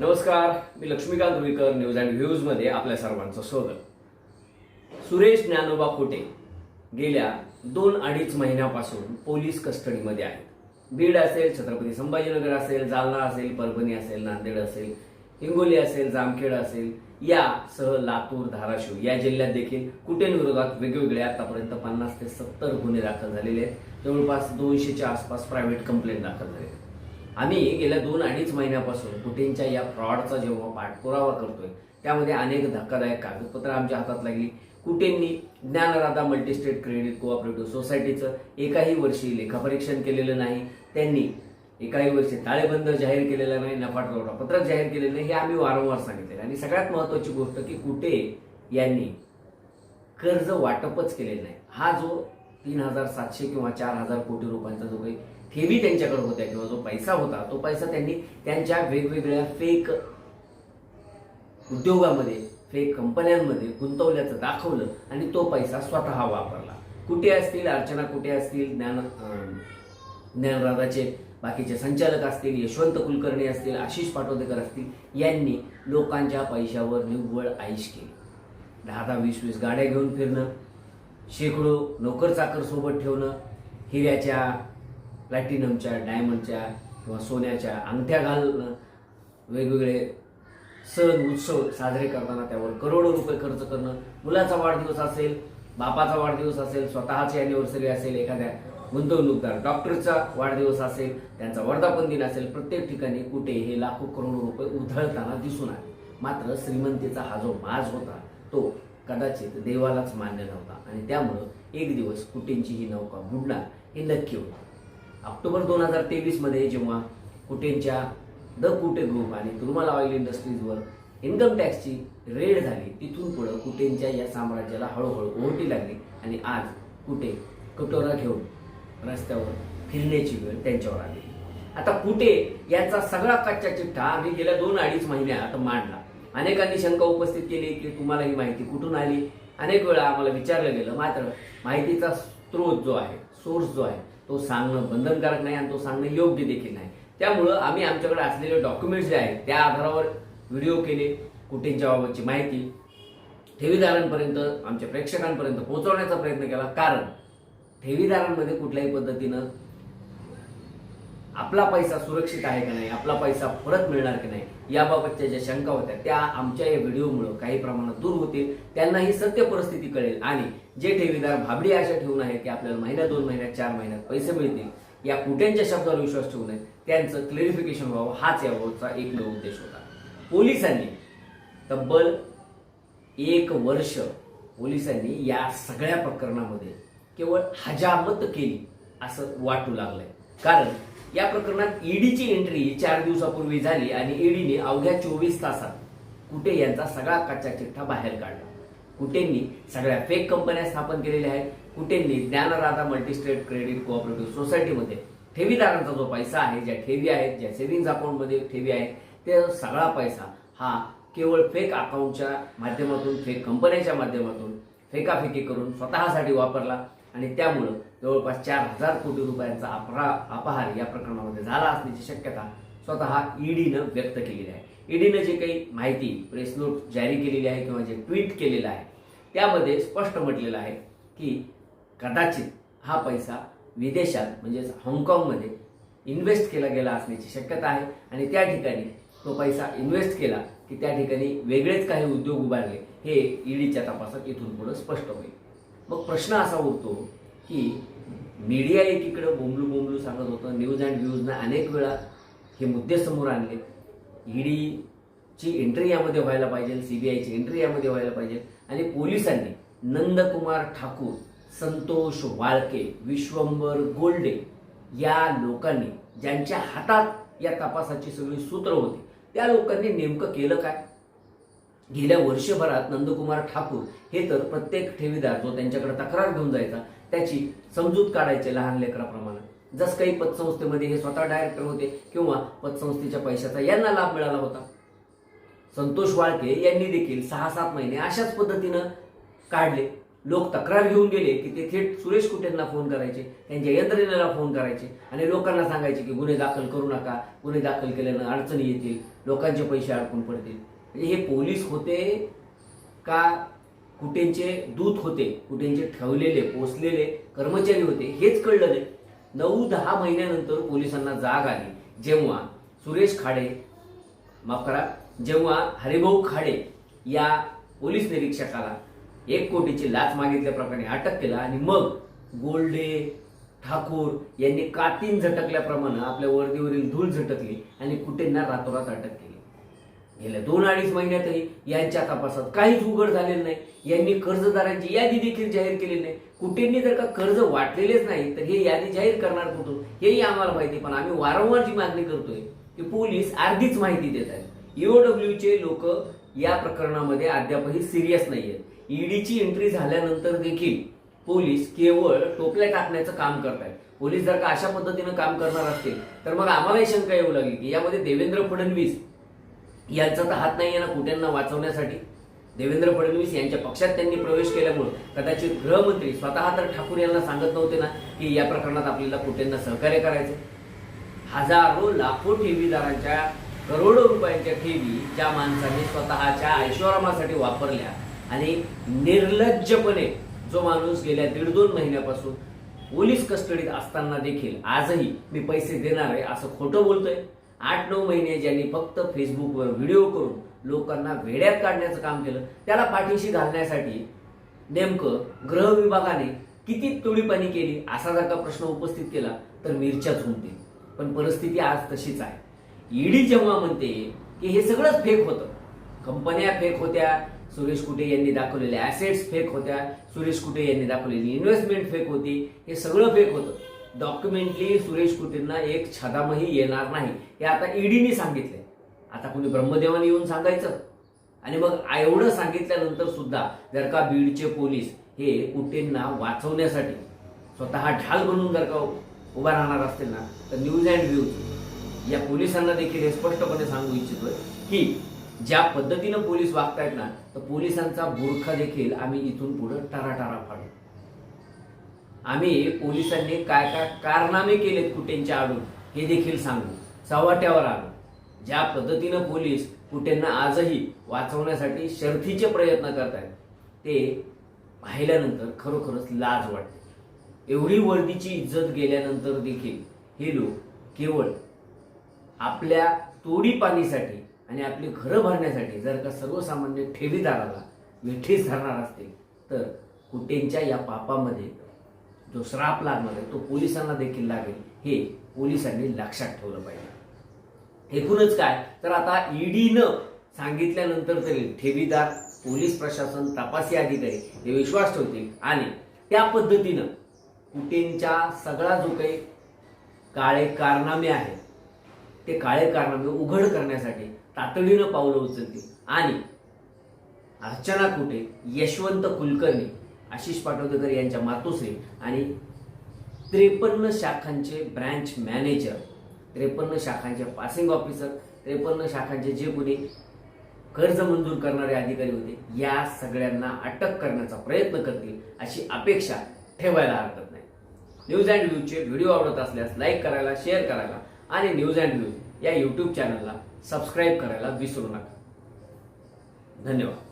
नमस्कार मी Laxmikant Ruikar news and व्ह्यूजमध्ये आपल्या सर्वांचं स्वागत. सुरेश ज्ञानोबा खोटे गेल्या दोन अडीच महिन्यापासून पोलीस कस्टडीमध्ये आहेत. बीड असेल छत्रपती संभाजीनगर असेल जालना असेल परभणी असेल नांदेड असेल हिंगोली असेल जामखेड असेल यासह लातूर धाराशिव या जिल्ह्यात देखील कुटेंविरोधात वेगवेगळे आतापर्यंत पन्नास ते सत्तर गुन्हे दाखल झालेले आहेत. जवळपास दोनशेच्या आसपास प्रायव्हेट कंप्लेंट दाखल झाले आहेत. आम्ही गेल्या दोन अडीच महिन्यापासून कुटेंच्या या फ्रॉडचा जेव्हा पाठपुरावा करतोय त्यामध्ये अनेक धक्कादायक कागदपत्र आमच्या हातात लागली. कुटेंनी ज्ञानराधा मल्टीस्टेट क्रेडिट कोऑपरेटिव्ह सोसायटीचं एकाही वर्षी लेखापरीक्षण केलेलं नाही त्यांनी एकाही वर्षी ताळेबंद जाहीर केलेला नाही नफाटोटा पत्रक जाहीर केलेलं नाही हे आम्ही वारंवार सांगितलेलं. आणि सगळ्यात महत्वाची गोष्ट की कुटे यांनी कर्ज वाटपच केलेलं नाही. हा जो तीन हजार सातशे किंवा चार हजार कोटी रुपयांचा जो काही ठेवी त्यांच्याकडे होत्या. किंवा जो पैसा होता तो पैसा त्यांनी त्यांच्या वेगवेगळ्या फेक उद्योगामध्ये फेक कंपन्यांमध्ये गुंतवल्याचं दाखवलं आणि तो पैसा स्वतः वापरला. कुठे असतील अर्चना कुठे असतील ज्ञान ज्ञानराधाचे बाकीचे संचालक असतील यशवंत कुलकर्णी असतील आशिष पाटोदेकर असतील यांनी लोकांच्या पैशावर निव्वळ आईश केली. दहा दहा वीस वीस गाड्या घेऊन फिरणं शेकडो नोकर चाकर सोबत ठेवणं हिऱ्याच्या प्लॅटिनमच्या डायमंडच्या किंवा सोन्याच्या अंगठ्या घालणं वेगवेगळे सण उत्सव साजरे करताना त्यावर करोडो रुपये खर्च करणं. मुलाचा वाढदिवस असेल बापाचा वाढदिवस असेल स्वतःची अॅनिव्हर्सरी असेल एखाद्या गुंतवणूकदार डॉक्टरचा वाढदिवस असेल त्यांचा वर्धापन दिन असेल प्रत्येक ठिकाणी कुठे हे लाखो करोडो रुपये उधळताना दिसून आले. मात्र श्रीमंतीचा हा जो माज होता तो कदाचित देवालाच मान्य नव्हता. आणि त्यामुळं एक दिवस कुटींची ही नौका बुडणार हे नक्की होतं. ऑक्टोबर दोन हजार तेवीसमध्ये जेव्हा कुटेंच्या द कुटे ग्रुप आणि तुरुमाला ऑइल इंडस्ट्रीजवर इन्कम टॅक्सची रेड झाली तिथून पुढं कुटेंच्या या साम्राज्याला हळूहळू ओहोटी लागली आणि आज कुटे कटोरा घेऊन रस्त्यावर फिरण्याची वेळ त्यांच्यावर आली. आता कुटे यांचा सगळा कच्चा चिठ्ठा आम्ही गेल्या दोन अडीच महिन्यात मांडला. अनेकांनी शंका उपस्थित केली की तुम्हाला ही माहिती कुठून आली? अनेक वेळा आम्हाला विचारलं गेलं मात्र माहितीचा स्रोत जो आहे सोर्स जो आहे तो सांगणं बंधनकारक नाही आणि तो सांगणं योग्य देखील नाही. त्यामुळं आम्ही आमच्याकडे असलेले डॉक्युमेंट्स जे आहेत त्या आधारावर व्हिडिओ केले कुठेच्या बाबतची माहिती ठेवीदारांपर्यंत आमच्या प्रेक्षकांपर्यंत पोहोचवण्याचा प्रयत्न केला. कारण ठेवीदारांमध्ये कुठल्याही पद्धतीनं आपला पैसा सुरक्षित आहे का नाही आपला पैसा परत मिळणार की नाही याबाबतच्या ज्या शंका होत्या त्या आमच्या या व्हिडिओमुळे काही प्रमाणात दूर होतील. त्यांना ही सत्य परिस्थिती कळेल. आणि जे ठेवीदार भाबडी आशा ठेवून आहेत की आपल्याला महिन्या दोन महिन्यात चार महिन्यात पैसे मिळतील या कुठ्यांच्या शब्दावर विश्वास ठेवू नये त्यांचं क्लेरिफिकेशन व्हावं हाच याबाबतचा एकमेव उद्देश होता. पोलिसांनी तब्बल एक वर्ष पोलिसांनी या सगळ्या प्रकरणामध्ये केवळ हजामत केली असं वाटू लागलंय. कारण या प्रकरणात ईडीची एंट्री चार दिवसापूर्वी झाली आणि ईडीने अवघ्या चोवीस तासात कुटे यांचा सगळा कच्चा चिठ्ठा बाहेर काढला. कुटेंनी सगळ्या फेक कंपन्या स्थापन केलेल्या आहेत. कुटेंनी ज्ञानराधा मल्टीस्टेट क्रेडिट कोऑपरेटिव्ह सोसायटीमध्ये ठेवीदारांचा जो पैसा आहे ज्या ठेवी आहेत ज्या सेव्हिंग अकाउंटमध्ये ठेवी आहेत ते सगळा पैसा हा केवळ फेक अकाउंटच्या माध्यमातून फेक कंपन्यांच्या माध्यमातून फेकाफेकी करून स्वतःसाठी वापरला. आणि त्यामुळं जवळपास चार हजार कोटी रुपयांचा अपरा अपहार या प्रकरणामध्ये झाला असण्याची शक्यता स्वतः ईडीनं व्यक्त केलेली आहे. ईडीनं जे काही माहिती प्रेस नोट जारी केलेली आहे किंवा जे ट्विट केलेलं आहे त्यामध्ये स्पष्ट म्हटलेलं आहे की कदाचित हा पैसा विदेशात म्हणजेच हाँगकाँगमध्ये इन्व्हेस्ट केला गेला असण्याची शक्यता आहे आणि त्या ठिकाणी तो पैसा इन्व्हेस्ट केला की त्या ठिकाणी वेगळेच काही उद्योग उभारले हे ईडीच्या तपासात इथून पुढे स्पष्ट होईल. मग प्रश्न असा उरतो की मीडिया एकीकडे बोंबलू बोंबलू सांगत होतं. न्यूज अँड व्ह्यूजनं अनेक वेळा हे मुद्दे समोर आणले. ईडीची एंट्री यामध्ये व्हायला पाहिजे सीबीआयची एंट्री यामध्ये व्हायला पाहिजे. आणि पोलिसांनी नंदकुमार ठाकूर संतोष वाळके विश्वंभर गोल्डे या लोकांनी ज्यांच्या हातात या तपासाची सगळी सूत्र होती त्या लोकांनी नेमकं केलं काय? गेल्या वर्षभरात नंदकुमार ठाकूर हे तर प्रत्येक ठेवीदार जो त्यांच्याकडे तक्रार घेऊन जायचा त्याची समजूत काढायचे लहान लेकराप्रमाणे. जस काही पतसंस्थेमध्ये हे स्वतः डायरेक्टर होते किंवा पतसंस्थेच्या पैशाचा यांना लाभ मिळाला होता. संतोष वाळके यांनी देखील सहा सात महिने अशाच पद्धतीनं काढले. लोक तक्रार घेऊन गेले की ते थेट सुरेश कुटेंना फोन करायचे त्यांच्या यंत्रणेला फोन करायचे आणि लोकांना सांगायचे की गुन्हे दाखल करू नका गुन्हे दाखल केल्यानं अडचणी येतील लोकांचे पैसे अडकून पडतील. म्हणजे हे पोलीस होते का कुटेंचे दूत होते कुटेंचे ठेवलेले पोचलेले कर्मचारी होते हेच कळलं नाही. नऊ दहा महिन्यानंतर पोलिसांना जाग आली. जेव्हा सुरेश खाडे माफ करा जेव्हा हरिभाऊ खाडे या पोलीस निरीक्षकाला एक कोटीची लाच मागितल्याप्रमाणे अटक केला आणि मग गोल्डे ठाकूर यांनी कातीन झटकल्याप्रमाणे आपल्या वर्दीवरील धूळ झटकली आणि कुटेंना रातोरात अटक केली. गेल्या दोन अडीच महिन्यातही यांच्या तपासात काहीच उघड झालेलं नाही. यांनी कर्जदारांची यादी देखील जाहीर केलेली नाही. कुठेंनी जर का कर्ज वाटलेलेच नाही तर हे यादी जाहीर करणार कुठून? हेही आम्हाला माहिती पण आम्ही वारंवार जी मागणी करतोय की पोलीस अर्धीच माहिती देत आहेत. ईओडब्ल्यूचे लोक या प्रकरणामध्ये अद्यापही सिरियस नाहीयेत. ईडीची एंट्री झाल्यानंतर देखील पोलीस केवळ टोपल्या टाकण्याचं काम करतायत. पोलीस जर का अशा पद्धतीनं काम करणार असतील तर मग आम्हालाही शंका येऊ लागली की यामध्ये देवेंद्र फडणवीस यांचा तर हात नाही आहे ना कुट्यांना वाचवण्यासाठी. देवेंद्र फडणवीस यांच्या पक्षात त्यांनी प्रवेश केल्यामुळे कदाचित गृहमंत्री स्वतः तर ठाकूर यांना सांगत नव्हते ना की या प्रकरणात आपल्याला कुट्यांना सहकार्य करायचं हजारो लाखो ठेवीदारांच्या करोडो रुपयांच्या ठेवी ज्या माणसाने स्वतःच्या ऐश्वरामासाठी वापरल्या आणि निर्लज्जपणे जो माणूस गेल्या दीड दोन महिन्यापासून पोलीस कस्टडीत असताना देखील आजही मी पैसे देणार आहे असं खोटं बोलतोय. आठ नऊ महिने ज्यांनी फक्त फेसबुकवर व्हिडिओ करून लोकांना वेड्यात काढण्याचं काम केलं त्याला पाठीशी घालण्यासाठी नेमकं गृह विभागाने किती तोडीपाणी केली असा जर का प्रश्न उपस्थित केला तर मिरच्याच होते पण परिस्थिती आज तशीच आहे. ईडी जेव्हा म्हणते की हे सगळंच फेक होतं. कंपन्या फेक होत्या सुरेश कुटे यांनी दाखवलेले ॲसेट्स फेक होत्या सुरेश कुटे यांनी दाखवलेली इन्व्हेस्टमेंट फेक होती हे सगळं फेक होतं. डॉक्युमेंटली सुरेश कुटेंना एक छदामही येणार नाही हे आता ईडीने सांगितलंय. आता कुणी ब्रह्मदेवाने येऊन सांगायचं? आणि मग एवढं सांगितल्यानंतर सुद्धा जर का बीडचे पोलीस हे कुटेंना वाचवण्यासाठी स्वतः ढाल बनून जर का उभा राहणार असतील ना तर न्यूज अँड व्ह्यूज या पोलिसांना देखील हे स्पष्टपणे सांगू इच्छितोय की ज्या पद्धतीनं पोलीस वागतायत ना तर पोलिसांचा बुरखा देखील आम्ही इथून पुढे टाराटारा फाडू. आम्ही पोलिसांनी काय काय कारनामे केलेत कुठेंच्या आडून हे देखील सांगू. चव्हाट्यावर आलो. ज्या पद्धतीनं पोलीस कुटेंना आजही वाचवण्यासाठी शर्थीचे प्रयत्न करतायत ते पाहिल्यानंतर खरोखरच लाज वाटते. एवढी वर्दीची इज्जत गेल्यानंतर देखील हे लोक केवळ आपल्या तोडीपाणीसाठी आणि आपली घरं भरण्यासाठी जर का सर्वसामान्य ठेवीदाराला मिठीस धरणार असतील तर कुटेंच्या या पापामध्ये जो श्राप लागणार आहे तो पोलिसांना देखील लागेल हे पोलिसांनी लक्षात ठेवलं पाहिजे. एकूणच काय? तर आता ईडीनं सांगितल्यानंतर तरी ठेवीदार पोलीस प्रशासन तपासी अधिकारी हे विश्वास ठेवतील. आणि त्या पद्धतीनं कुटेंच्या सगळा जो काही काळे कारनामे आहेत ते काळे कारनामे उघड करण्यासाठी तातडीनं पावलं उचलतील. आणि अर्चना कुटे यशवंत कुलकर्णी आशिष पाटोदेकर यांच्या मातोश्री आणि त्रेपन्न शाखांचे ब्रँच मॅनेजर त्रेपन्न शाखांचे पासिंग ऑफिसर त्रेपन्न शाखांचे जे कोणी कर्ज मंजूर करणारे अधिकारी होते या सगळ्यांना अटक करण्याचा प्रयत्न करतील अशी अपेक्षा ठेवायला हरकत नाही. न्यूज अँड व्ह्यूजचे व्हिडिओ आवडत असल्यास लाईक करायला शेअर करायला आणि न्यूज अँड व्ह्यूज या यूट्यूब चॅनलला सबस्क्राईब करायला विसरू नका. धन्यवाद.